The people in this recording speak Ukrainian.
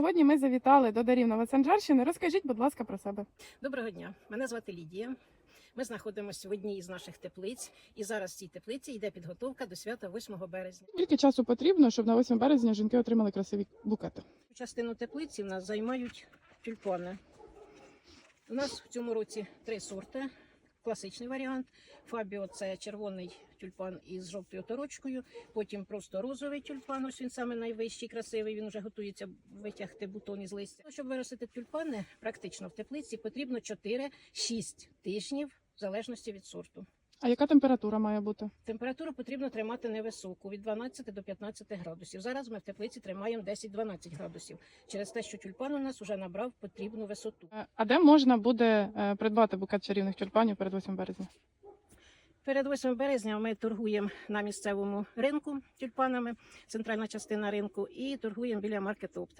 Сьогодні ми завітали до Дарів Новоценжарщини. Розкажіть, будь ласка, про себе. Доброго дня, мене звати Лідія. Ми знаходимося в одній із наших теплиць, і зараз в цій теплиці йде підготовка до свята 8 березня. Скільки часу потрібно, щоб на 8 березня жінки отримали красиві букети? Частину теплиці в нас займають тюльпани. У нас в цьому році три сорти. Класичний варіант. Фабіо це червоний тюльпан із жовтою торочкою. Потім просто розовий тюльпан. Ось він саме найвищий, красивий. Він вже готується витягти бутон із листя. Щоб виростити тюльпани, практично в теплиці потрібно 4-6 тижнів в залежності від сорту. А яка температура має бути? Температуру потрібно тримати невисоку від 12 до 15 градусів. Зараз ми в теплиці тримаємо 10-12 градусів через те, що тюльпан у нас вже набрав потрібну висоту. Е, А де можна буде е, придбати букет чарівних тюльпанів перед 8 березня? Перед 8 березня ми торгуємо на місцевому ринку тюльпанами, центральна частина ринку, і торгуємо біля маркетопта.